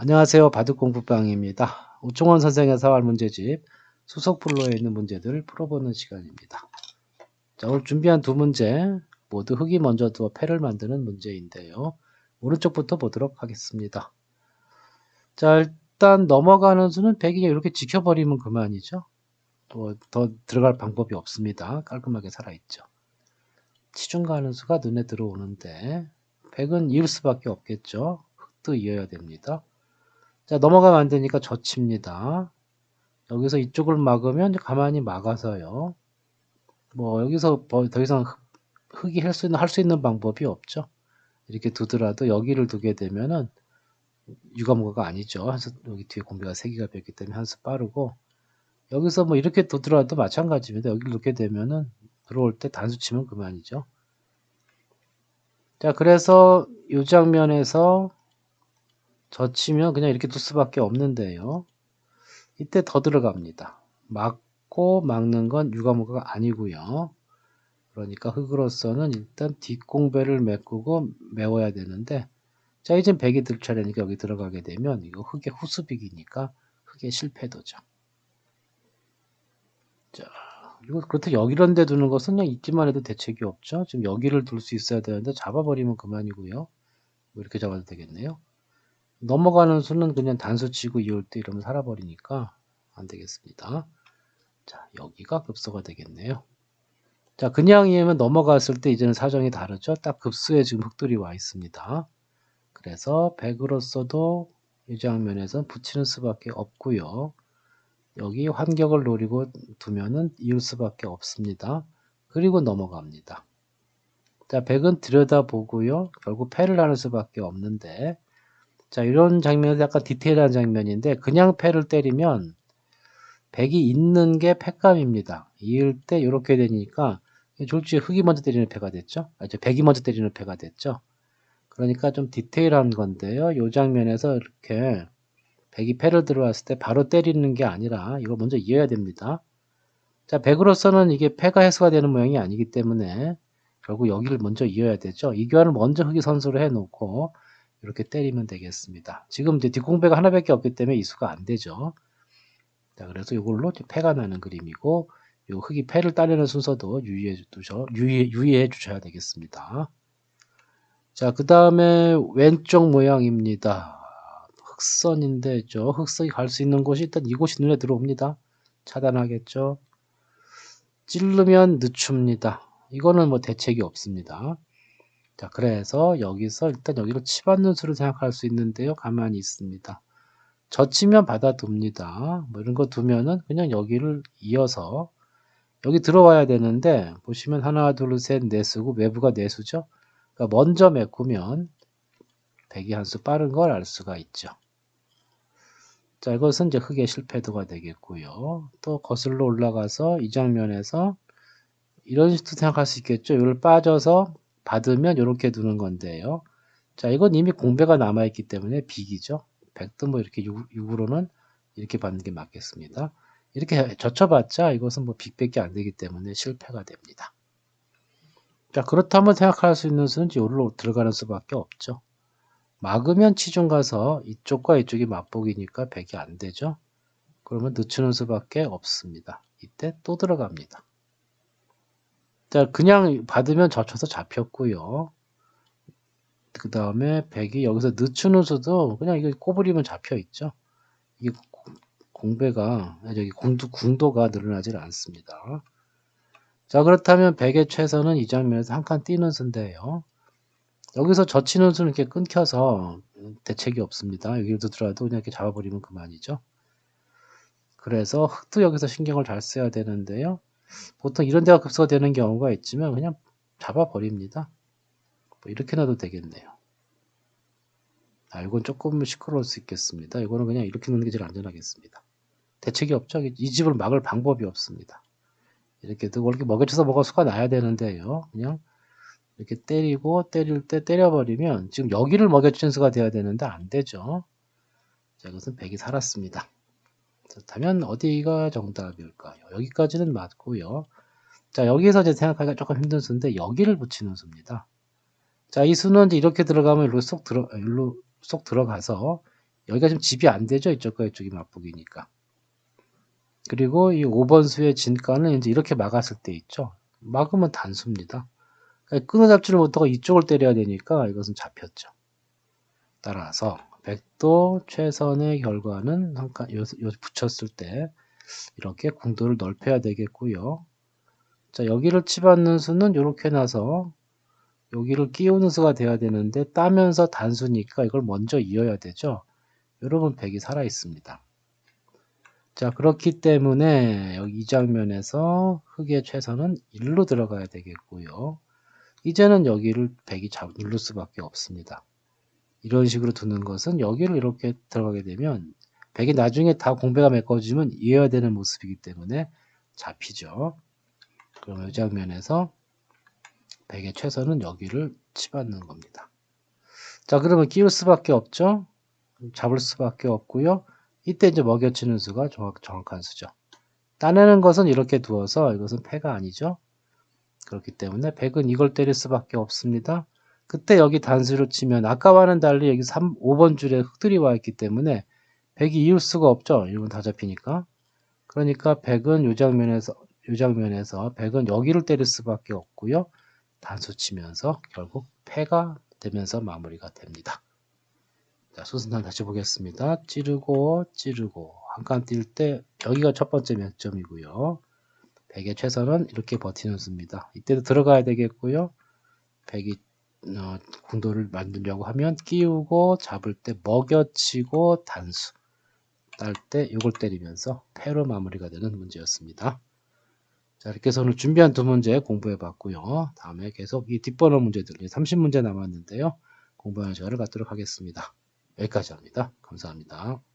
안녕하세요. 바둑공부방입니다. 우종원 선생의 사활 문제집 수석블로에 있는 문제들을 풀어보는 시간입니다. 자, 오늘 준비한 두 문제 모두 흙이 먼저 두어 패를 만드는 문제인데요. 오른쪽부터 보도록 하겠습니다. 자, 일단 넘어가는 수는 100이 이렇게 지켜버리면 그만이죠. 또 더 들어갈 방법이 없습니다. 깔끔하게 살아있죠. 치중 가는 수가 눈에 들어오는데 100은 이을 수밖에 없겠죠. 흙도 이어야 됩니다. 자, 넘어가면 안 되니까 젖힙니다. 여기서 이쪽을 막으면 가만히 막아서요. 뭐, 여기서 더 이상 흙이 할 수 있는, 할 수 있는 방법이 없죠. 이렇게 두더라도 여기를 두게 되면은 유가무가가 아니죠. 한수, 여기 뒤에 공비가 3개가 뺐기 때문에 한 수 빠르고, 여기서 뭐 이렇게 두더라도 마찬가지입니다. 여기를 놓게 되면은 들어올 때 단수 치면 그만이죠. 자, 그래서 이 장면에서 젖히면 그냥 이렇게 둘 수밖에 없는데요. 이때 더 들어갑니다. 막고 막는 건 유가무가가 아니고요. 그러니까 흙으로서는 일단 뒷공배를 메꾸고 메워야 되는데 자 이젠 백이 들 차례니까 여기 들어가게 되면 이거 흙의 후수빅이니까 흙의 실패도죠. 자 그리고 그렇다 여기런 데 두는 것은 그냥 있기만 해도 대책이 없죠. 지금 여기를 둘 수 있어야 되는데 잡아버리면 그만이고요. 뭐 이렇게 잡아도 되겠네요. 넘어가는 수는 그냥 단수 치고 이을 때 이러면 살아버리니까 안 되겠습니다. 자, 여기가 급소가 되겠네요. 자, 그냥 이으면 넘어갔을 때 이제는 사정이 다르죠. 딱 급수에 지금 흑돌이 와 있습니다. 그래서 100으로서도 이 장면에선 붙이는 수밖에 없고요. 여기 환격을 노리고 두면은 이을 수밖에 없습니다. 그리고 넘어갑니다. 자, 100은 들여다보고요. 결국 패를 하는 수밖에 없는데 자, 이런 장면은 약간 디테일한 장면인데 그냥 패를 때리면 백이 있는 게 패감입니다. 이을 때 이렇게 되니까 졸지에 흙이 먼저 때리는 패가 됐죠. 아, 이제 백이 먼저 때리는 패가 됐죠. 그러니까 좀 디테일한 건데요. 이 장면에서 이렇게 백이 패를 들어왔을 때 바로 때리는 게 아니라 이걸 먼저 이어야 됩니다. 자, 백으로서는 이게 패가 해소가 되는 모양이 아니기 때문에 결국 여기를 먼저 이어야 되죠. 이 교환을 먼저 흙이 선수를 해놓고 이렇게 때리면 되겠습니다. 지금 이제 뒷공배가 하나밖에 없기 때문에 이수가 안 되죠. 자, 그래서 이걸로 패가 나는 그림이고, 요 흙이 패를 따내는 순서도 유의해 두셔, 유의, 유의해 주셔야 되겠습니다. 자, 그 다음에 왼쪽 모양입니다. 흑선인데, 저 흑선이 갈 수 있는 곳이 일단 이곳이 눈에 들어옵니다. 차단하겠죠. 찌르면 늦춥니다. 이거는 뭐 대책이 없습니다. 자, 그래서 여기서 일단 여기로 치받는 수를 생각할 수 있는데요. 가만히 있습니다. 젖히면 받아둡니다. 뭐 이런 거 두면은 그냥 여기를 이어서 여기 들어와야 되는데 보시면 하나, 둘, 셋, 네수고 외부가 네수죠. 그러니까 먼저 메꾸면 백이 한수 빠른 걸 알 수가 있죠. 자, 이것은 이제 흙의 실패도가 되겠고요. 또 거슬러 올라가서 이 장면에서 이런 식도 생각할 수 있겠죠. 이걸 빠져서 받으면 이렇게 두는 건데요. 자, 이건 이미 공배가 남아있기 때문에 빅이죠. 100도 뭐 이렇게 6, 으로는 이렇게 받는 게 맞겠습니다. 이렇게 젖혀봤자 이것은 뭐 빅밖에 안 되기 때문에 실패가 됩니다. 자, 그렇다면 생각할 수 있는 수는 여기로 들어가는 수밖에 없죠. 막으면 치중 가서 이쪽과 이쪽이 맞보기니까 100이 안 되죠. 그러면 늦추는 수밖에 없습니다. 이때 또 들어갑니다. 자, 그냥 받으면 젖혀서 잡혔고요. 그 다음에 100이 여기서 늦추는 수도 그냥 이거 꼬부리면 잡혀 있죠. 이게 공배가, 여기 공도, 궁도가 늘어나질 않습니다. 자, 그렇다면 100의 최선은 이 장면에서 한칸 띄는 수인데요. 여기서 젖히는 수는 이렇게 끊겨서 대책이 없습니다. 여기로 들어도 그냥 이렇게 잡아버리면 그만이죠. 그래서 흙도 여기서 신경을 잘 써야 되는데요. 보통 이런 데가 급소가 되는 경우가 있지만 그냥 잡아버립니다. 뭐 이렇게 놔도 되겠네요. 아, 이건 조금 시끄러울 수 있겠습니다. 이거는 그냥 이렇게 놓는 게 제일 안전하겠습니다. 대책이 없죠. 이 집을 막을 방법이 없습니다. 이렇게 이렇게 먹여쳐서 먹어 수가 나야 되는데요. 그냥 이렇게 때리고 때릴 때 때려버리면 지금 여기를 먹여주는 수가 돼야 되는데 안 되죠. 자, 이것은 100이 살았습니다. 그렇다면 어디가 정답일까요? 여기까지는 맞고요. 자, 여기서 이제 생각하기가 조금 힘든 수인데 여기를 붙이는 수입니다. 자, 이 수는 이제 이렇게 들어가면 일로 쏙 들어 일로 쏙 들어가서 여기가 지금 집이 안 되죠. 이쪽과 이쪽이 맞북이니까. 그리고 이 5번 수의 진가는 이제 이렇게 막았을 때 있죠. 막으면 단수입니다. 그러니까 끊어 잡지를 못하고 이쪽을 때려야 되니까 이것은 잡혔죠. 따라서 백도 최선의 결과는 한 칸, 요, 요 붙였을 때 이렇게 궁도를 넓혀야 되겠고요. 자, 여기를 치받는 수는 이렇게 나서 여기를 끼우는 수가 돼야 되는데 따면서 단수니까 이걸 먼저 이어야 되죠. 여러분 백이 살아 있습니다. 자, 그렇기 때문에 여기 이 장면에서 흑의 최선은 1로 들어가야 되겠고요. 이제는 여기를 백이 잡 누를 수밖에 없습니다. 이런 식으로 두는 것은 여기를 이렇게 들어가게 되면 백이 나중에 다 공배가 메꿔지면 이어야 되는 모습이기 때문에 잡히죠. 그러면 이 장면에서 백의 최선은 여기를 치받는 겁니다. 자, 그러면 끼울 수밖에 없죠. 잡을 수밖에 없고요. 이때 이제 먹여치는 수가 정확, 정확한 수죠. 따내는 것은 이렇게 두어서 이것은 패가 아니죠. 그렇기 때문에 100은 이걸 때릴 수밖에 없습니다. 그때 여기 단수로 치면 아까와는 달리 여기 3, 5번 줄에 흑들이 와 있기 때문에 100이 이을 수가 없죠. 이건 다 잡히니까. 그러니까 100은 이 장면에서 이 장면에서 100은 여기를 때릴 수밖에 없고요. 단수 치면서 결국 패가 되면서 마무리가 됩니다. 자, 수순단 다시 보겠습니다. 찌르고 찌르고 한 칸 뛸 때 여기가 첫 번째 맥점이고요. 100의 최선은 이렇게 버티는 수입니다. 이때도 들어가야 되겠고요. 100이 어, 궁도를 만들려고 하면 끼우고 잡을 때 먹여치고 단수 딸 때 이걸 때리면서 패로 마무리가 되는 문제였습니다. 자 이렇게 해서 오늘 준비한 두 문제 공부해 봤고요. 다음에 계속 이 뒷번호 문제들 30문제 남았는데요. 공부하는 시간을 갖도록 하겠습니다. 여기까지 합니다. 감사합니다.